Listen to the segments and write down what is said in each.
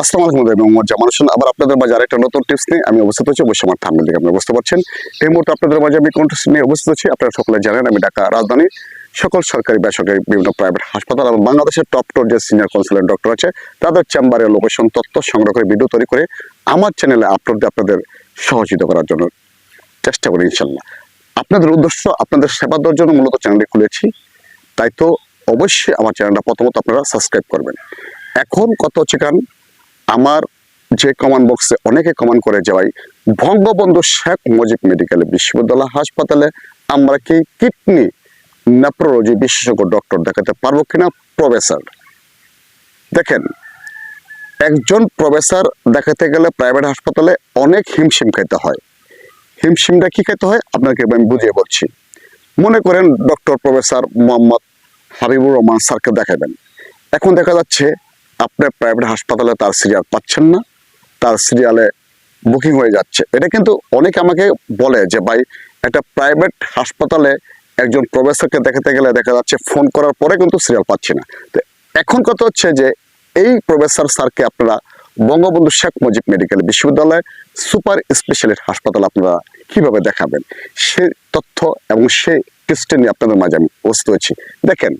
আসসালামু আলাইকুম আমি মোহাম্মদ জামান হোসেন। আবার আপনাদের মাঝে আরেকটা নতুন টিপস নিয়ে আমি অবস্থিত হচ্ছি অবশ্যই আমার থামলে দেখে আপনারা বুঝতে পারছেন? এই মুহূর্তে আপনাদের মাঝে আমি কোন টিপস নিয়ে অবস্থিত আছি। আপনারা সকলে জানেন, আমি ঢাকা, রাজধানী, সকল সরকারি, বেসরকারি, বিভিন্ন প্রাইভেট হাসপাতাল এবং বাংলাদেশের টপ টপ যে সিনিয়র কনসালটেন্ট ডক্টর আছে, তাদের চেম্বারে লোকেশন তথ্য সংগ্রহ করে ভিডিও তৈরি করে, আমার চ্যানেলে আপলোড দিয়ে আপনাদের সহযোগিতা করার জন্য চেষ্টা করি ইনশাল্লাহ আপনাদের উদ্দেশ্য, আপনাদের সেবা দেওয়ার জন্য মূলত চ্যানেলটি খুলেছি। তাই তো অবশ্যই আমার চ্যানেলটা প্রথমত আপনারা সাবস্ক্রাইব করবেন। এখন কত হচ্ছে কারণ আমার যে কমান্ড বক্সে অনেকে কমান্ড করে যে ভাই, বঙ্গবন্ধু শেখ মুজিব মেডিকেল বিশ্ববিদ্যালয় হাসপাতালে আমরা কি কিডনি নেপ্রোলজি বিশেষজ্ঞ ডক্টর দেখাতে পারব কিনা? প্রফেসর দেখেন, একজন প্রফেসর দেখাতে গেলে প্রাইভেট হাসপাতালে অনেক হিমশিম খাইতে হয়। হিমশিমটা কি খাইতে হয়? আপনাকে আমি বুঝিয়ে বলছি। মনে করেন ডক্টর প্রফেসর মোহাম্মদ হাবিবুর রহমান স্যারকে দেখাবেন। এখন দেখা যাচ্ছে আপনার প্রাইভেট হাসপাতালে তার সিরিয়াল পাচ্ছেন না, তার সিরিয়ালে বুকিং হয়ে যাচ্ছে। এটা কিন্তু অনেকে আমাকে বলে যে, ভাই, একটা প্রাইভেট হাসপাতালে একজন প্রফেসরকে দেখাতে গেলে দেখা যাচ্ছে ফোন করার পরে কিন্তু সিরিয়াল পাচ্ছি না। তো এখন কথা হচ্ছে যে, এই প্রফেসর স্যারকে আপনারা বঙ্গবন্ধু শেখ মুজিব মেডিকেল বিশ্ববিদ্যালয়ে সুপার স্পেশালিস্ট হাসপাতাল আপনারা কীভাবে দেখাবেন? সে তথ্য এবং সে টেস্টে নিয়ে আপনাদের মাঝে আমি উপস্থিত হয়েছি। দেখেন,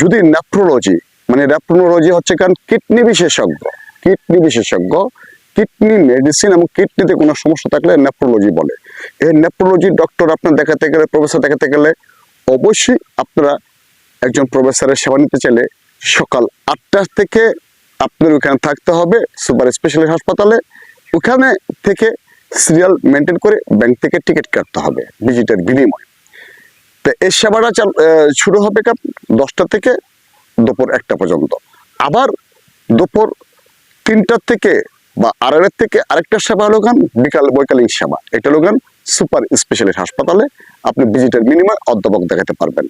যদি নেপ্রোলজি মানে নেপ্রোলজি হচ্ছে কারণ কিডনি বিশেষজ্ঞ কিডনি বিশেষজ্ঞ, কিডনি মেডিসিন এবং কিডনিতে কোনো সমস্যা থাকলে নেপ্রোলজি বলে। এই নেপ্রোলজি ডক্টর আপনার দেখাতে গেলে প্রফেসর দেখাতে গেলে অবশ্যই আপনারা একজন প্রফেসরের সেবা নিতে চাইলে সকাল আটটা থেকে আপনার ওখানে থাকতে হবে সুপার স্পেশালিস্ট হাসপাতালে। ওখানে থেকে সিরিয়াল মেনটেন করে ব্যাংক থেকে টিকিট কাটতে হবে ভিজিটের বিনিময়। তো এই সেবাটা শুরু হবে কাপ দশটা থেকে দুপুর একটা পর্যন্ত। আবার দুপুর তিনটা থেকে বা আড়াইটার থেকে আরেকটা সেবা হলো গান বিকাল বৈকালীন সেবা। এটা হলো গান সুপার স্পেশালিস্ট হাসপাতালে আপনি ভিজিটের মিনিমাম অধ্যাপক দেখাতে পারবেন।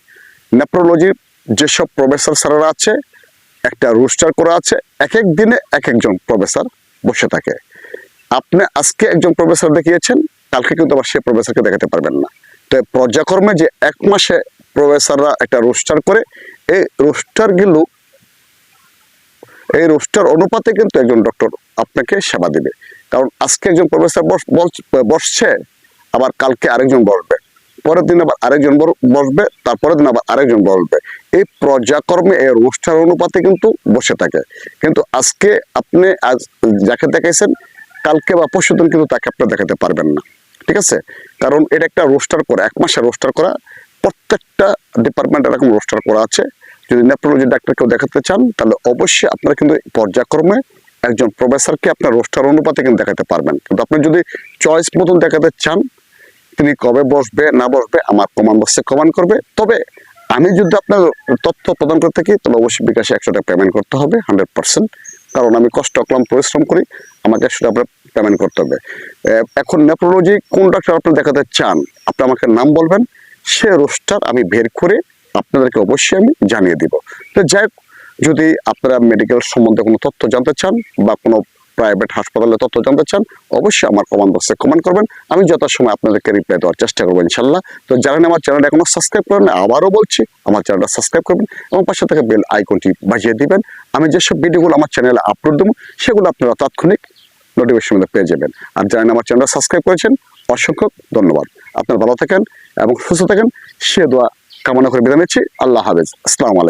নেপ্রোলজির যেসব প্রফেসর স্যারেরা আছে, একটা রোস্টার করা আছে এক এক দিনে এক একজন প্রফেসর বসে থাকে। আপনি আজকে একজন প্রফেসর দেখিয়েছেন, কালকে কিন্তু আবার সেই প্রফেসরকে দেখাতে পারবেন না। তো পর্যায়ক্রমে যে এক মাসে প্রফেসররা একটা রোস্টার করে, এই রোস্টারগুলো এই রোস্টার অনুপাতে কিন্তু একজন ডক্টর আপনাকে সেবা দিবে। কারণ আজকে একজন প্রফেসর বস- বস- বসছে, আবার কালকে আরেকজন বসবে। পরের দিন আবার আরেকজন বসবে, তারপরের দিন আবার আরেকজন বসবে। এই পর্যায়ক্রমে এই রোস্টার অনুপাতে কিন্তু বসে থাকে। কিন্তু আজকে আপনি আজ যাকে দেখাইছেন, কালকে বা পরশু দিন কিন্তু তাকে আপনি দেখাতে পারবেন না। ঠিক আছে? কারণ এটা একটা রোস্টার করা, এক মাসে রোস্টার করা প্রত্যেকটা ডিপার্টমেন্ট এরকম রোস্টার করা আছে। যদি নেপ্রোলজি ডাক্তারকেও দেখাতে চান, তাহলে অবশ্যই আপনারা কিন্তু পর্যায়ক্রমে একজন প্রফেসরকে আপনার রোস্টার অনুপাতে কিন্তু দেখাতে পারবেন। কিন্তু আপনি যদি চয়েস মতন দেখাতে চান, তিনি কবে বসবে, না বসবে, আমার কমান বক্সে কমান করবে। তবে আমি যদি আপনার তথ্য প্রদান করে থাকি, তাহলে অবশ্যই বিকাশে একশো টাকা পেমেন্ট করতে হবে হান্ড্রেড পার্সেন্ট কারণ আমি কষ্ট কলম পরিশ্রম করি, আমাকে একশো টাকা পেমেন্ট করতে হবে। এখন নেপ্রোলজি কোন ডাক্তার আপনি দেখাতে চান, আপনি আমাকে নাম বলবেন সে রোস্টার আমি বের করে আপনাদেরকে অবশ্যই আমি জানিয়ে দিব। তো যাই যদি আপনারা মেডিকেল সম্বন্ধে কোনো তথ্য জানতে চান বা কোনো প্রাইভেট হাসপাতালে তথ্য জানতে চান, অবশ্যই আমার কমেন্ট বক্সে কমেন্ট করবেন। আমি যথাসময় আপনাদেরকে রিপ্লাই দেওয়ার চেষ্টা করব ইনশাল্লাহ তো যারা আমার চ্যানেলটা এখনও সাবস্ক্রাইব করেন আবারও বলছি, আমার চ্যানেলটা সাবস্ক্রাইব করবেন এবং পাশে থেকে বেল আইকনটি বাজিয়ে দিবেন। আমি যেসব ভিডিওগুলো আমার চ্যানেলে আপলোড দেবো, সেগুলো আপনারা তাৎক্ষণিক নোটিফিকেশন পেয়ে যাবেন। আর যারা আমার চ্যানেলটা সাবস্ক্রাইব করেছেন, অসংখ্য ধন্যবাদ। আপনারা ভালো থাকেন এবং সুস্থ থাকেন। সে দোয়া কামনা করে বিদায় নিচ্ছি। আল্লাহ হাফেজ। আসসালামু আলাইকুম।